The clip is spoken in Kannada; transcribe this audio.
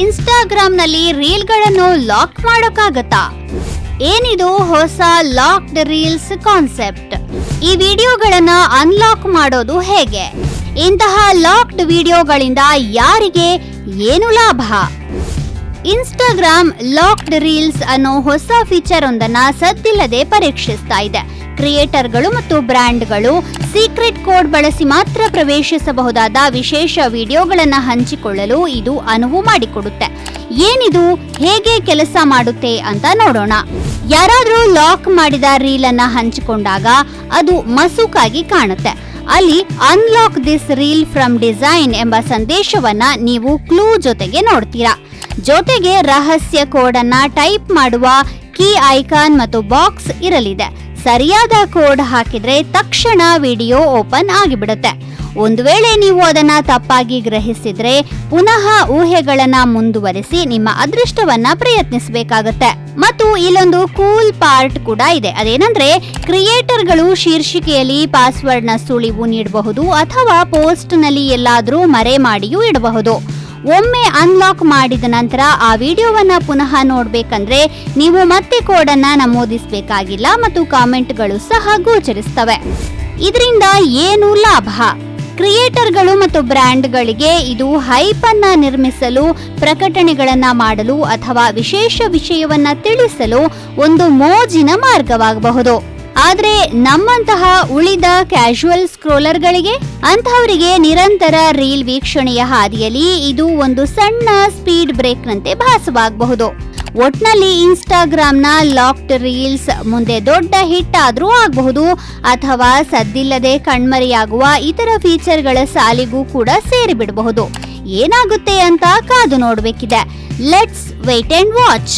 ಇನ್ಸ್ಟಾಗ್ರಾಂನಲ್ಲಿ ರೀಲ್ಗಳನ್ನು ಲಾಕ್ ಮಾಡೋಕ್ಕಾಗತ್ತಾ? ಏನಿದು ಹೊಸ ಲಾಕ್ಡ್ ರೀಲ್ಸ್ ಕಾನ್ಸೆಪ್ಟ್? ಈ ವಿಡಿಯೋಗಳನ್ನ ಅನ್ಲಾಕ್ ಮಾಡೋದು ಹೇಗೆ? ಇಂತಹ ಲಾಕ್ಡ್ ವಿಡಿಯೋಗಳಿಂದ ಯಾರಿಗೆ ಏನು ಲಾಭ? ಇನ್ಸ್ಟಾಗ್ರಾಮ್ ಲಾಕ್ಡ್ ರೀಲ್ಸ್ ಅನ್ನೋ ಹೊಸ ಫೀಚರ್ ಒಂದನ್ನ ಸದ್ದಿಲ್ಲದೆ ಪರೀಕ್ಷಿಸ್ತಾ ಇದೆ. ಕ್ರಿಯೇಟರ್ಗಳು ಮತ್ತು ಬ್ರ್ಯಾಂಡ್ಗಳು ಸೀಕ್ರೆಟ್ ಕೋಡ್ ಬಳಸಿ ಮಾತ್ರ ಪ್ರವೇಶಿಸಬಹುದಾದ ವಿಶೇಷ ವಿಡಿಯೋಗಳನ್ನು ಹಂಚಿಕೊಳ್ಳಲು ಇದು ಅನುವು ಮಾಡಿಕೊಡುತ್ತೆ. ಏನಿದು? ಹೇಗೆ ಕೆಲಸ ಮಾಡುತ್ತೆ ಅಂತ ನೋಡೋಣ. ಯಾರಾದರೂ ಲಾಕ್ ಮಾಡಿದ ರೀಲ್ ಅನ್ನ ಹಂಚಿಕೊಂಡಾಗ ಅದು ಮಸುಕಾಗಿ ಕಾಣುತ್ತೆ. ಅಲ್ಲಿ unlock this reel from design ಎಂಬ ಸಂದೇಶವನ್ನ ನೀವು ಕ್ಲೂ ಜೊತೆಗೆ ನೋಡ್ತೀರಾ. ಜೊತೆಗೆ ರಹಸ್ಯ ಕೋಡನ್ನ ಟೈಪ್ ಮಾಡುವ ಕೀ ಐಕಾನ್ ಮತ್ತು ಬಾಕ್ಸ್ ಇರಲಿದೆ. ಸರಿಯಾದ ಕೋಡ್ ಹಾಕಿದ್ರೆ ತಕ್ಷಣ ವಿಡಿಯೋ ಓಪನ್ ಆಗಿಬಿಡುತ್ತೆ. ಒಂದು ವೇಳೆ ನೀವು ಅದನ್ನ ತಪ್ಪಾಗಿ ಗ್ರಹಿಸಿದ್ರೆ ಪುನಃ ಊಹೆಗಳನ್ನ ಮುಂದುವರಿಸಿ ನಿಮ್ಮ ಅದೃಷ್ಟವನ್ನ ಪ್ರಯತ್ನಿಸಬೇಕಾಗತ್ತೆ. ಮತ್ತು ಇಲ್ಲೊಂದು ಕೂಲ್ ಪಾರ್ಟ್ ಕೂಡ ಇದೆ. ಅದೇನಂದ್ರೆ ಕ್ರಿಯೇಟರ್ಗಳು ಶೀರ್ಷಿಕೆಯಲ್ಲಿ ಪಾಸ್ವರ್ಡ್ನ ಸುಳಿವು ನೀಡಬಹುದು ಅಥವಾ ಪೋಸ್ಟ್ನಲ್ಲಿ ಎಲ್ಲಾದ್ರೂ ಮರೆ ಮಾಡಿಯೂ ಇಡಬಹುದು. ಒಮ್ಮೆ ಅನ್ಲಾಕ್ ಮಾಡಿದ ನಂತರ ಆ ವಿಡಿಯೋವನ್ನು ಪುನಃ ನೋಡಬೇಕಂದ್ರೆ ನೀವು ಮತ್ತೆ ಕೋಡನ್ನ ನಮೂದಿಸಬೇಕಾಗಿಲ್ಲ ಮತ್ತು ಕಾಮೆಂಟ್ಗಳು ಸಹ ಗೋಚರಿಸ್ತವೆ. ಇದರಿಂದ ಏನು ಲಾಭ? ಕ್ರಿಯೇಟರ್ಗಳು ಮತ್ತು ಬ್ರ್ಯಾಂಡ್ಗಳಿಗೆ ಇದು ಹೈಪ್ ಅನ್ನ ನಿರ್ಮಿಸಲು, ಪ್ರಕಟಣೆಗಳನ್ನ ಮಾಡಲು ಅಥವಾ ವಿಶೇಷ ವಿಷಯವನ್ನ ತಿಳಿಸಲು ಒಂದು ಮೋಜಿನ ಮಾರ್ಗವಾಗಬಹುದು. ಆದ್ರೆ ನಮ್ಮಂತಹ ಉಳಿದ ಕ್ಯಾಶುವಲ್ ಸ್ಕ್ರೋಲರ್ಗಳಿಗೆ ಅಂತಹವರಿಗೆ ನಿರಂತರ ರೀಲ್ ವೀಕ್ಷಣೆಯ ಹಾದಿಯಲ್ಲಿ ಇದು ಒಂದು ಸಣ್ಣ ಸ್ಪೀಡ್ ಬ್ರೇಕ್ನಂತೆ ಭಾಸವಾಗಬಹುದು. ಒಟ್ನಲ್ಲಿ ಇನ್ಸ್ಟಾಗ್ರಾಮ್ನ ಲಾಕ್ಡ್ ರೀಲ್ಸ್ ಮುಂದೆ ದೊಡ್ಡ ಹಿಟ್ ಆದರೂ ಆಗಬಹುದು, ಅಥವಾ ಸದ್ದಿಲ್ಲದೆ ಕಣ್ಮರೆಯಾಗುವ ಇತರ ಫೀಚರ್ಗಳ ಸಾಲಿಗೂ ಕೂಡ ಸೇರಿಬಿಡಬಹುದು. ಏನಾಗುತ್ತೆ ಅಂತ ಕಾದು ನೋಡಬೇಕಿದೆ. Let's wait and watch